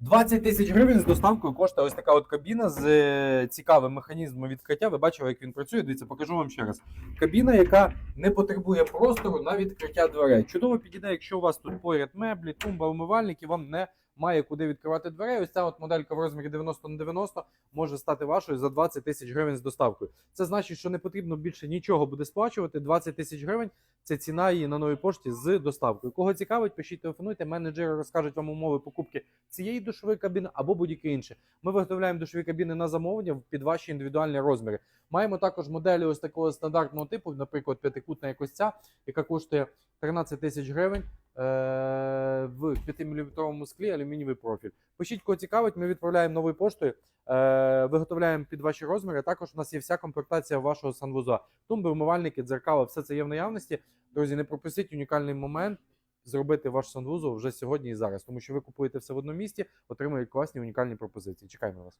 20 тисяч гривень з доставкою коштує ось така от кабіна з е, цікавим механізмом відкриття. Ви бачили, як він працює. Дивіться, покажу вам ще раз. Кабіна, яка не потребує простору на відкриття дверей. Чудово підійде, якщо у вас тут поряд меблі, тумба, умивальник, і вам не має куди відкривати дверей. Ось ця от моделька в розмірі 90 на 90 може стати вашою за 20 тисяч гривень з доставкою. Це значить, що не потрібно більше нічого буде сплачувати. 20 тисяч гривень це ціна її на новій пошті з доставкою. Кого цікавить, пишіть, телефонуйте. Менеджери розкажуть вам умови покупки цієї душової кабіни або будь-яке інше. Ми виготовляємо душові кабіни на замовлення під ваші індивідуальні розміри. Маємо також моделі ось такого стандартного типу, наприклад, п'ятикутна якось ця, яка коштує 13 тисяч гривень в 5-мм склі алюмінієвий профіль. Пишіть, кого цікавить, ми відправляємо новою поштою, е- виготовляємо під ваші розміри. Також у нас є вся комплектація вашого санвуза. Тумби, умивальники, дзеркала, все це є в наявності. Друзі, не пропустіть унікальний момент зробити ваш санвузол вже сьогодні і зараз, тому що ви купуєте все в одному місці, отримуєте класні унікальні пропозиції. Чекаємо вас.